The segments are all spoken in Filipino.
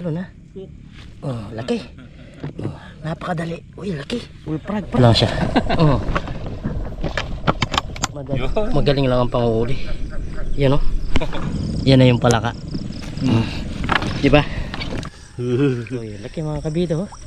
Talo na. Oh, laki. Oh, napakadali. Uy, laki. Uy, prag, Pa lang siya. Oh. Madali. Yun. Magaling lang ang panguhuli. Yan oh. Yan na yung palaka. Mm. Di ba? Uy, laki mga kabida oh.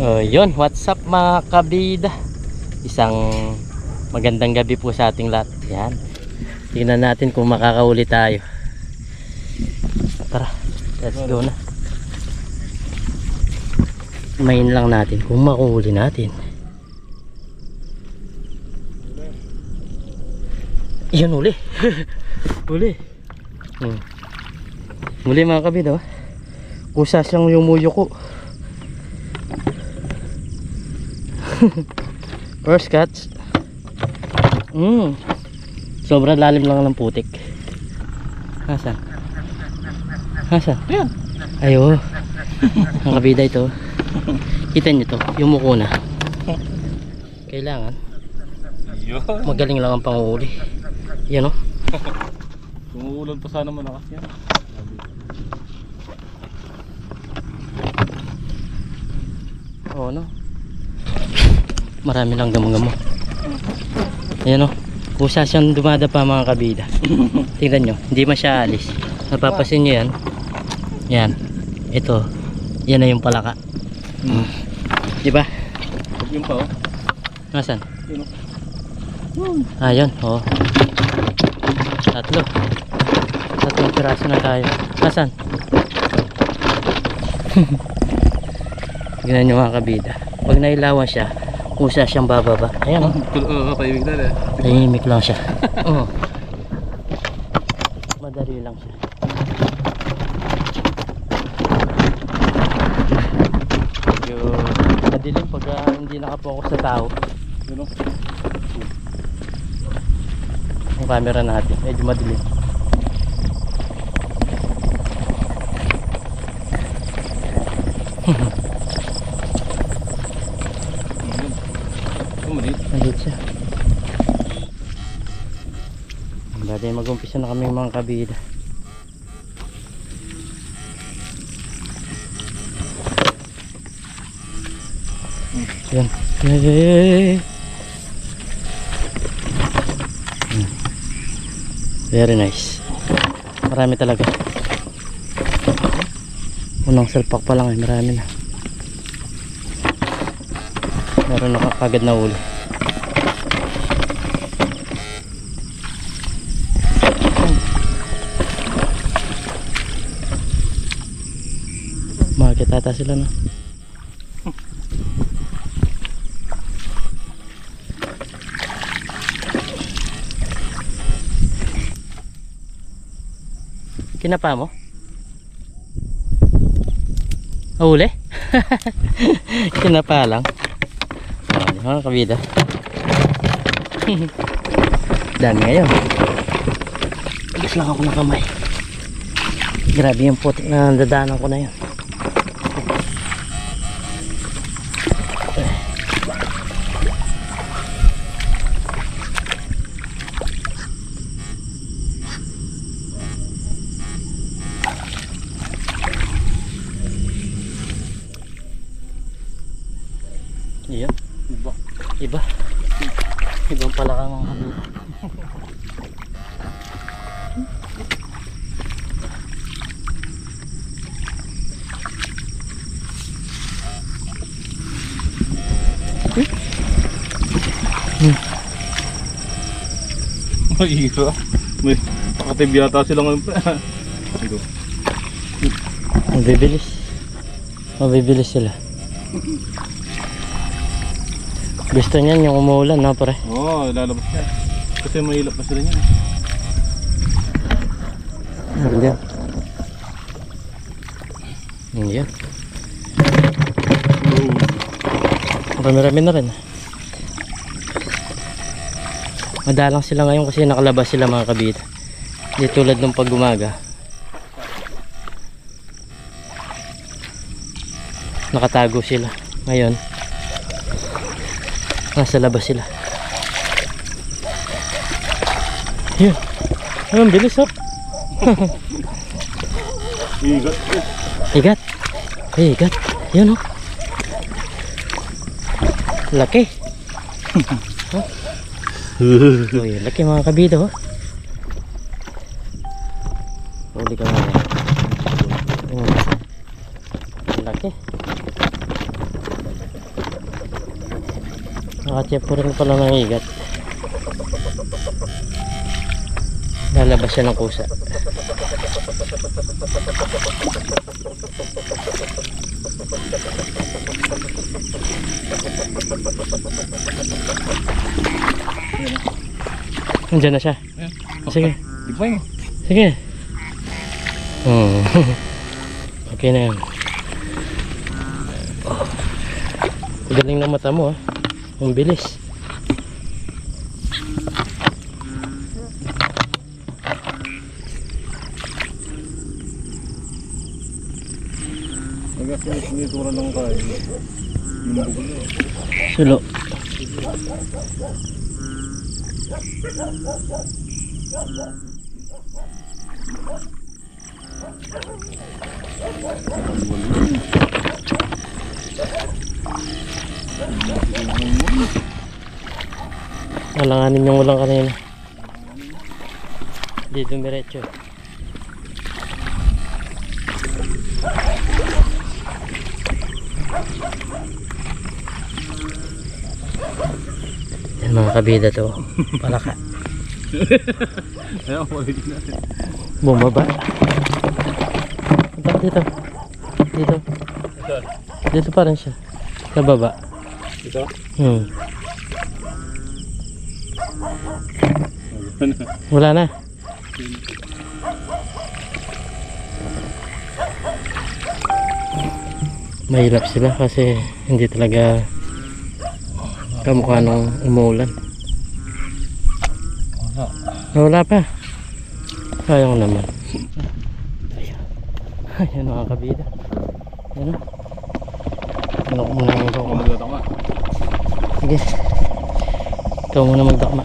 Oh, yun, what's up mga kabida? Isang magandang gabi po sa ating lahat. Yan. Tingnan natin kung makakauli tayo. Tara, let's go na. Main lang natin kung makuhuli natin. Yan uli. uli. Hmm. Muli mga kabida. oh. Kusa siyang yumuyo ko. First catch. Mm. Sobrang lalim lang ng putik. Nasaan? Nasaan? Ayan. Ayo. Ang kabida ito. Kita nyo to, yung muko na. Kailangan, Yun. magaling lang ang panguhuli. Yan o. Umuulan pa sana malakas yan. Oo no. Marami lang gamang-gamo. Ayan o. Kusa siyang dumadapa mga kabida. Tingnan nyo, hindi man siya alis. Napapasin nyo yan. Yan. Ito. Yan na yung palaka. Mm. Di ba? Yung pa oh. Nasaan? Yun oh. Ah, yun. Oo. Tatlo. Tatlong piraso na tayo. Nasaan? Tignan nyo mga kabida. Pag nailawan siya, kusa siyang bababa. Ayan. Oo, kaibig na eh. Tahimik lang siya. Oo. Madali lang siya. Medyo madilim pag ah, hindi nakapokus sa tao. Yun oh. Ang camera natin. Medyo madilim. Ito maliit. Nandito siya. Bali mag-umpisa na kami mga kabida. Yan. Yay! Hmm. Very nice. Marami talaga. Unang salpak pa lang eh, marami na. Meron na kagad na uli. Market ata sila no. Kinapa mo? Huli? Kinapa lang. Oh, kabida. Dami ngayon. Agas lang ako ng kamay. Grabe yung putik na dadaanan ko na yun. Iyan. Iba. Iba. Ibang pala ka mga kabila. Ay, iba. May pakatib yata sila ngayon pa. Ito. Mabibilis. Mabibilis sila. Gusto niyan yung umuulan ha pre? Oo, oh, lalabas siya. Kasi may ilap pa sila niyan. Nandiyan. Nandiyan. Marami-rami na rin. Madalang sila ngayon kasi nakalabas sila mga kabit. Hindi tulad nung pag umaga. Nakatago sila ngayon nasa labas sila. Yun. Ayun, bilis oh. Igat. Igat. Ay, igat. Yun oh. Laki. Uy, laki mga kabida oh. Huli ka nga. Hmm. Laki. Nakatiyap po rin pala ng igat. Lalabas siya ng kusa. Nandiyan na siya. Sige. Yun. Sige. Hmm. okay na yan. Galing ng mata mo ah. Ang bilis. Nito ng bugo. Sulo. Walanganin yung walang kanina. Di dumiretso. Yan mga kabida to. Palaka. Bumaba. Dito. Dito. Dito pa rin siya. Sa baba. Ito? Hmm. Wala na. Mahirap sila kasi hindi talaga kamukha nung umuulan. Wala. Wala pa. Sayang naman. Ayan. Ayan mga kabida. Ayan o. Ano ko muna magdakma. Ako. Sige. Ikaw muna magdakma.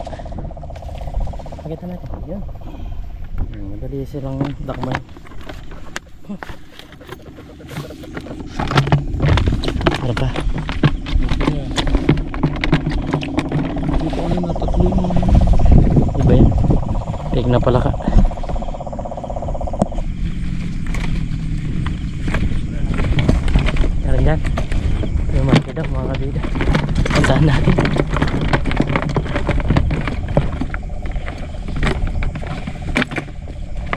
Pakita natin. Ayan, Madali silang dakman. Ano pa? Dito ano na tatlo Iba yan. Tig na pala ka. Meron dyan. Yung mga kida, mga kabida. Puntahan natin.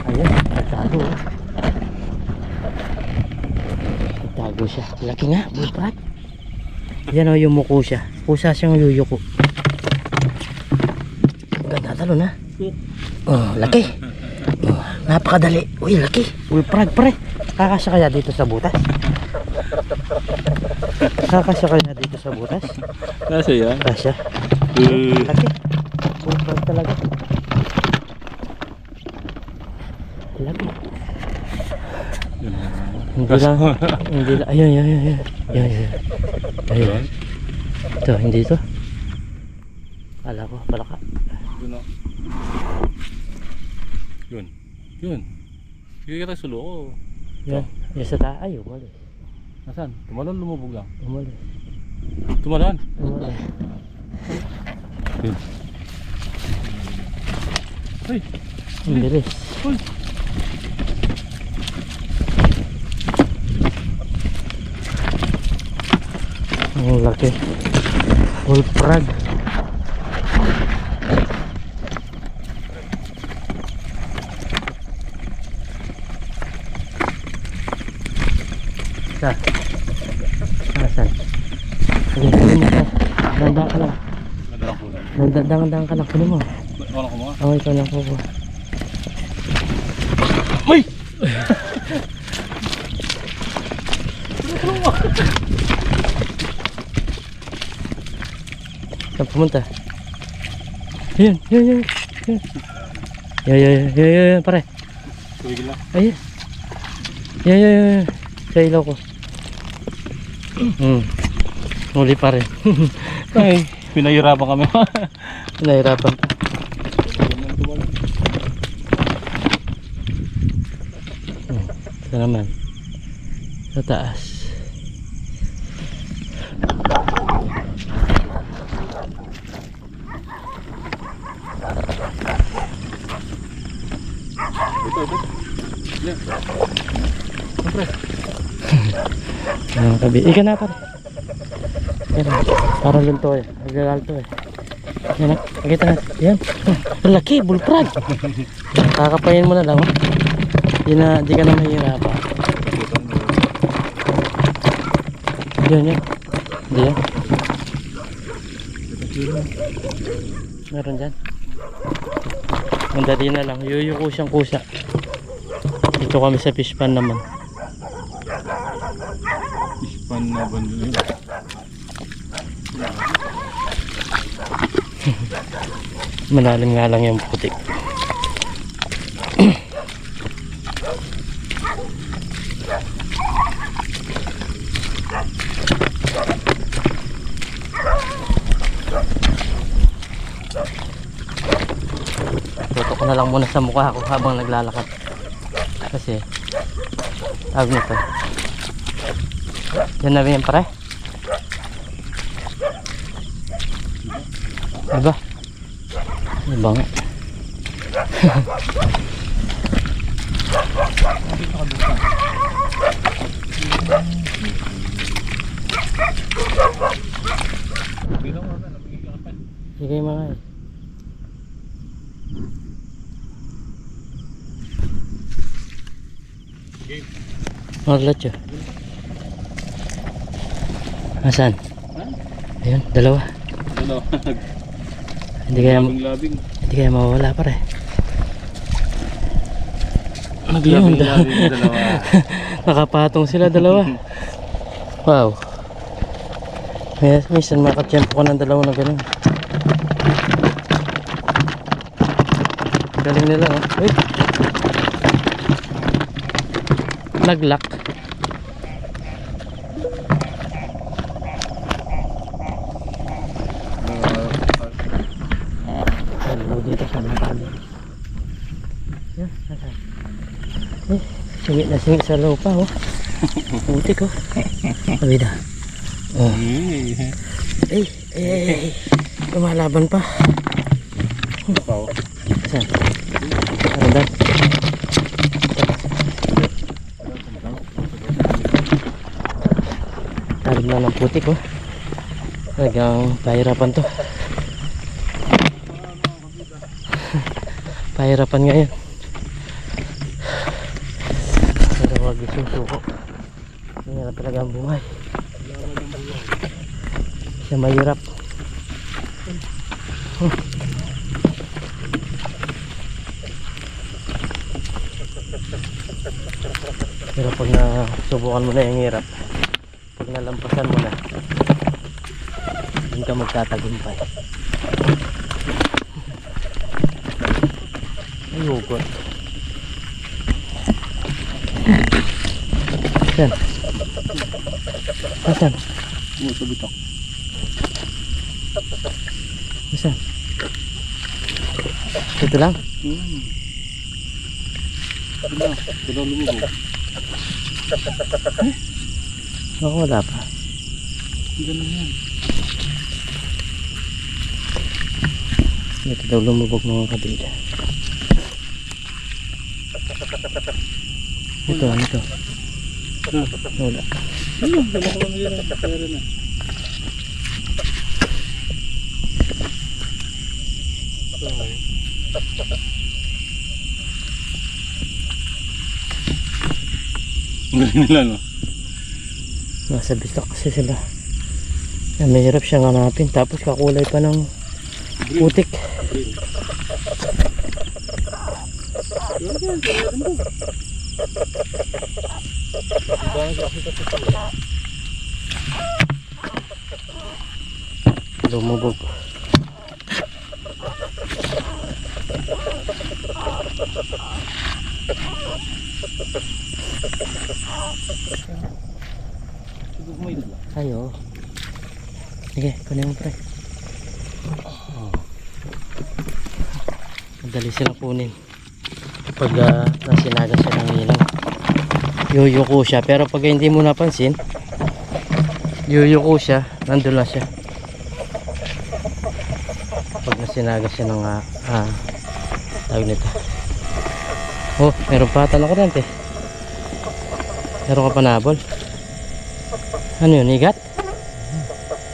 Ayun, nagtago. oh. Nagtago siya. Laki nga, bupat. Yan o, yumuko siya. Kusa siyang yuyuko. Ganda talo na. Oh, laki. Oh, napakadali. Uy, laki. Uy, prag, pre. Kakasya kaya dito sa butas? Kakasya kaya dito sa butas? Nasa yan? Kasya. Eh. Laki. Prag talaga. Laki. Hindi lang. Hindi lang. Ayun, ayun, ayun. Ayun, ayun. Ayun. Ito, hindi ito. Kala ko, palaka. Yun o. Yun. Yun. Sige kita sulo ko. Yan. Yan sa taas. Ay, umalis. Nasaan? Tumalon lumubog lang. Umalis. Tumalon. Umalis. Yun. Ay. Ang bilis. Uy. Ang laki. Full frag. Sa. Siya. Dandan ka lang. Dandan ka lang. Kunin mo. Ano? Ako ikaw lang kukuha. Uy! Saan pumunta? Yun, yun, yun. Yun, yun, yun, yun, yun, yun, yun, pare. Tumigil na. Ayun. Yan, yan, yan. Sa ilaw ko. Hmm. Huli pa rin. Ay, pinahirapan kami. Nahirapan pa. Hmm. Ito naman. Sa taas. Ito, ito. Yan. Siyempre. Ano kabi? Ika na pare. Na. Parang lunto eh. Nagagalto eh. Yan na. Pakita na. Yan. Ang laki. Bulprag. Kakapayin mo na lang. Oh. Di na, di ka na mahirapan. Yan yan. Hindi yan. Meron dyan. Ang dali na lang. Yuyuko siyang kusa. Dito kami sa fish pan naman. Ispan na bando yun. Malalim nga lang yung putik. Tutok ko na lang muna sa mukha ko habang naglalakad. Kasi, tawag nito. Yan na ba yan pare? Diba? Diba nga? Sige mga eh. Maglat yun. Asan? Ha? Ayun, dalawa. Ano? Hindi kaya, Labing-labing. hindi kaya mawawala pare. Yun, Naglabing-labing dalawa. Nakapatong sila dalawa. wow. May, minsan makatiyempo ko ng dalawa na ganun. Galing nila oh. Uy. Naglak. Hello dito sa asan? Eh, singit na singit sa lupa oh. Putik oh. Abida. Oh. Eh, Eh. Lumalaban pa. Pao. Saan? Na ng putik oh. Talagang pahirapan to. pahirapan ngayon. Pero wag isusuko. Mahirap talaga ang buhay. Siya mahirap. Pero pag nasubukan mo na yung hirap, pag nalampasan mo na, hindi ka magtatagumpay. Ay, hugot. Saan? Saan? Mo sa bitak. Saan? Ito lang? Hmm. Ano? Kailan lumubog? Ako wala pa. Ganun yan. Ito daw lumubog mga kabila. Ito, ano ito? Ah. Wala. Ano? Wala ko lang yan. Pera na. Ang galing nila no? Nasa bistak kasi sila. Yan, mahirap siyang hanapin. Tapos kakulay pa ng putik. Lumubog. Umayos lang. Ay, oo. Sige, kunin mo pre. Oh. Madali silang kunin. Pag uh, nasinaga siya ng ilaw. Yuyuko siya. Pero pag hindi mo napansin, yuyuko siya, nandun na siya. Pag nasinaga siya ng uh, ah, tawag nito. Oh, meron pa ata na kurente. Meron ka pa nabol. Ano yun, igat?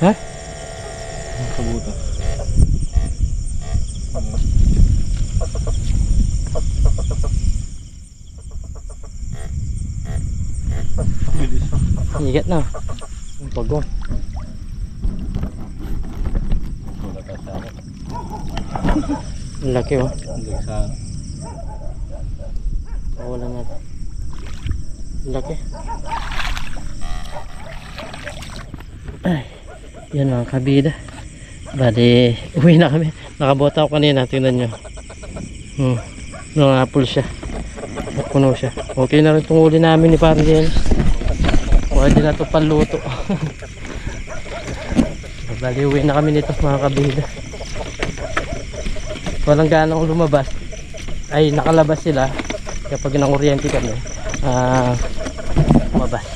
Ha? Sa buta. Bilis. Igat na. Ang pagong. Ang laki oh. Hindi sa Wala natin. Ang laki. Yan mga kabida. Bali, uwi na kami. Nakabota ako kanina, tingnan nyo. Hmm, nangapol siya. Puno siya. Okay na rin itong uli namin ni Pardiel. Pwede na ito panluto. Bali, uwi na kami nito mga kabida. Walang ganang lumabas. Ay, nakalabas sila kapag nanguryente kami. Ah, lumabas.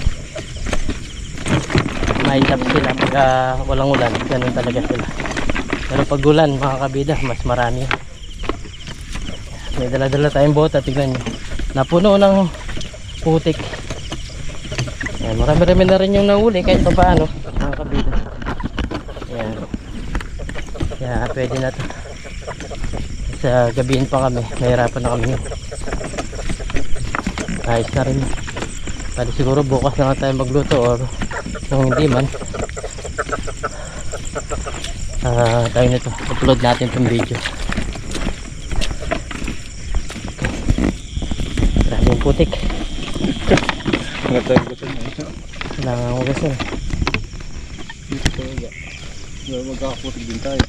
Maitap sila pag ah, walang ulan. Ganun talaga sila. Pero pag ulan, mga kabida, mas marami. yan. May dala-dala tayong bota, tignan nyo. Napuno ng putik. Ayan, marami-rami na rin yung nahuli kahit pa paano, mga kabida. Ayan. Kaya pwede na to. Sa gabihin pa kami, nahirapan na kami. Ayos na rin. Pwede siguro bukas na lang tayo magluto or kung hindi man. Ah, tayo nito. Upload natin itong video. Grabe yung putik. Kailangan ko kasi. Talaga. Dahil magkakaputik din tayo.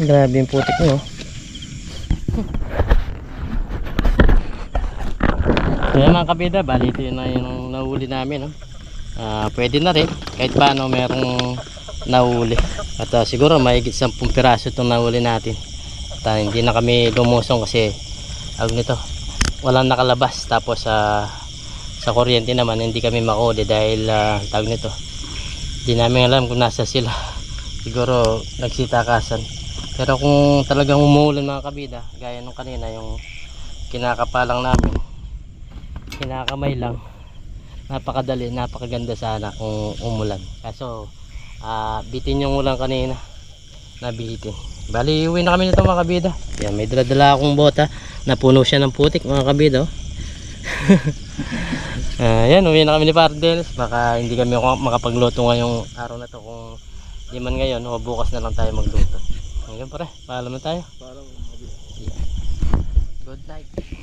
Grabe yung putik mo. Kaya mga kabida, bali ito yun na yung nahuli namin. No? Ah, pwede na rin, kahit paano merong nahuli. At ah, siguro mahigit 10 piraso itong nahuli natin. At ah, hindi na kami lumusong kasi awag nito, walang nakalabas. Tapos ah, sa kuryente naman hindi kami makuli dahil ah, tawag nito. Hindi namin alam kung nasa sila. Siguro nagsitakasan. Pero kung talagang umuulan mga kabida, gaya nung kanina yung kinakapalang namin, kinakamay lang, napakadali, napakaganda sana kung umulan. Kaso, ah bitin yung ulan kanina, nabitin. Bali, uwi na kami nito mga kabida. Yan, may dala-dala akong bota, napuno siya ng putik mga kabida. Oh. Yan, uwi na kami ni Pardels. Baka hindi kami makapagluto ngayong araw na to kung di man ngayon o bukas na lang tayo magluto. Hanggang pare, paalam na tayo. Parang Good night.